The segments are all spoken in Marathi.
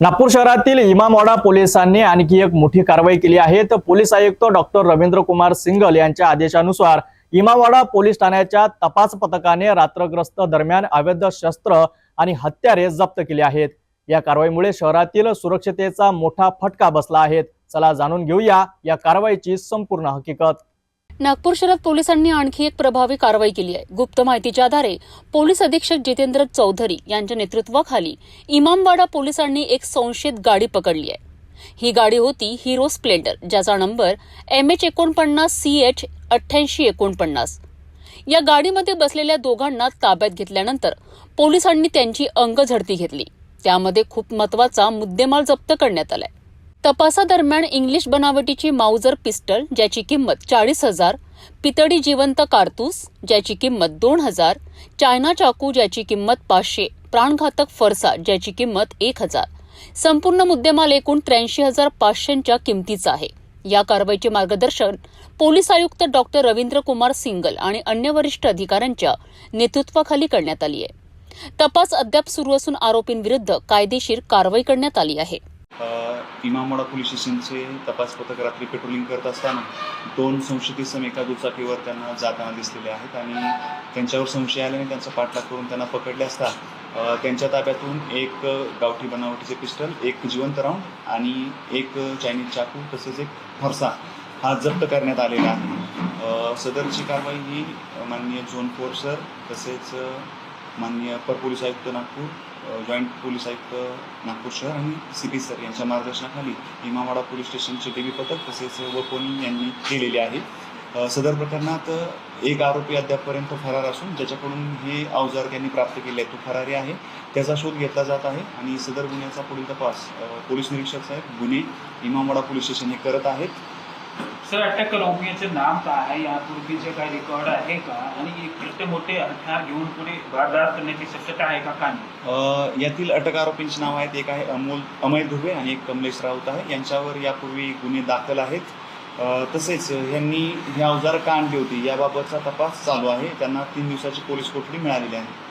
नागपूर शहरातील इमामवाडा पोलिसांनी आणखी एक मोठी कारवाई केली आहे. तर पोलीस आयुक्त डॉक्टर रवींद्र कुमार सिंगल यांच्या आदेशानुसार इमामवाडा पोलीस ठाण्याच्या तपास पथकाने रात्रग्रस्त दरम्यान अवैध शस्त्र आणि हत्यारे जप्त केली आहेत. या कारवाईमुळे शहरातील सुरक्षतेचा मोठा फटका बसला आहे. चला जाणून घेऊया या कारवाईची संपूर्ण हकीकत. नागपूर शहरात पोलिसांनी आणखी एक प्रभावी कारवाई केली आहे. गुप्त माहितीच्या आधारे पोलीस अधीक्षक जितेंद्र चौधरी यांच्या नेतृत्वाखाली इमामवाडा पोलिसांनी एक संशयित गाडी पकडली आहे. ही गाडी होती हिरो स्प्लेंडर ज्याचा नंबर एम एच एकोणपन्नास सी एच अठ्ठ्याऐंशी एकोणपन्नास. या गाडीमध्ये बसलेल्या दोघांना ताब्यात घेतल्यानंतर पोलिसांनी त्यांची अंगझडती घेतली. त्यामध्ये खूप महत्त्वाचा मुद्देमाल जप्त करण्यात आलाय. तपासादरम्यान इंग्लिश बनावटीची माउजर पिस्टल ज्याची किंमत चाळीस हजार पितळी जिवंत कारतूस ज्याची किंमत दोन हजार चायना चाकू ज्याची किंमत पाचशे प्राणघातक फरसा ज्याची किंमत एक हजार. संपूर्ण मुद्देमाल एकूण त्र्याऐंशी हजार पाचशेच्या किमतीचा आहे. या कारवाईचे मार्गदर्शन पोलीस आयुक्त डॉक्टर रवींद्र कुमार सिंगल आणि अन्य वरिष्ठ अधिकाऱ्यांच्या नेतृत्वाखाली करण्यात आली आहे. तपास अद्याप सुरू असून आरोपींविरुद्ध कायदेशीर कारवाई करण्यात आली आहे. इमामवाडा पोलीस स्टेशनचे तपास पथक रात्री पेट्रोलिंग करत असताना दोन संशयित एका दुचाकीवर त्यांना जाताना दिसलेले आहेत आणि त्यांच्यावर संशय आल्याने त्यांचा पाठलाग करून त्यांना पकडले असता त्यांच्या ताब्यातून एक गावठी बनावटीचे पिस्टल एक जिवंत राऊंड आणि एक चायनीज चाकू तसेच एक फरसा हा जप्त करण्यात आलेला आहे. सदरची कारवाई ही माननीय झोन फोर सर तसेच माननीय अपर पोलीस आयुक्त नागपूर जॉईंट पोलीस आयुक्त नागपूर शहर आणि सी पी सर यांच्या मार्गदर्शनाखाली इमामवाडा पोलीस स्टेशनचे टी व्ही पथक तसेच वकोनी यांनी केलेले आहे. सदर प्रकरणात एक आरोपी अद्यापपर्यंत फरार असून ज्याच्याकडून हे अवजार त्यांनी प्राप्त केले आहे तो फरारी आहे. त्याचा शोध घेतला जात आहे आणि सदर गुन्ह्याचा पुढील तपास पोलीस निरीक्षक साहेब गुन्हे इमामवाडा पोलीस स्टेशन हे करत आहेत. सर अटक आरोपीचं नाव काय आहे? यापूर्वीचे काही रेकॉर्ड आहे का? आणि इतके मोठे हत्यार घेऊन पुढे वारदात करण्याची शक्यता आहे का काय यातील अटक आरोपींची नाव आहेत. एक आहे अमोल अमय धुबे आणि एक कमलेश राऊत आहे. यांच्यावर यापूर्वी गुन्हे दाखल आहेत. तसेच यांनी हे अवजार का आणली होती? याबाबतचा तपास चालू आहे. त्यांना तीन दिवसाची पोलीस कोठडी मिळालेली आहे.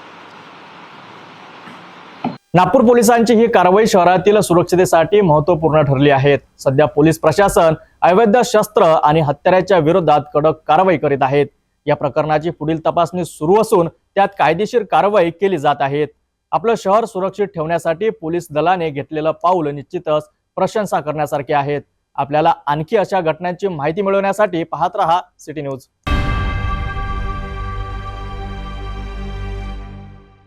नागपूर पोलिसांची ही कारवाई शहरातील सुरक्षतेसाठी महत्त्वपूर्ण ठरली आहे. सध्या पोलीस प्रशासन अवैध शस्त्र आणि हत्याराच्या विरोधात कडक कारवाई करीत आहेत. या प्रकरणाची पुढील तपासणी सुरू असून त्यात कायदेशीर कारवाई केली जात आहेत आपलं शहर सुरक्षित ठेवण्यासाठी पोलीस दलाने घेतलेलं पाऊल निश्चितच प्रशंसा करण्यासारखे आहेत. आपल्याला आणखी अशा घटनांची माहिती मिळवण्यासाठी पाहत रहा सिटी न्यूज.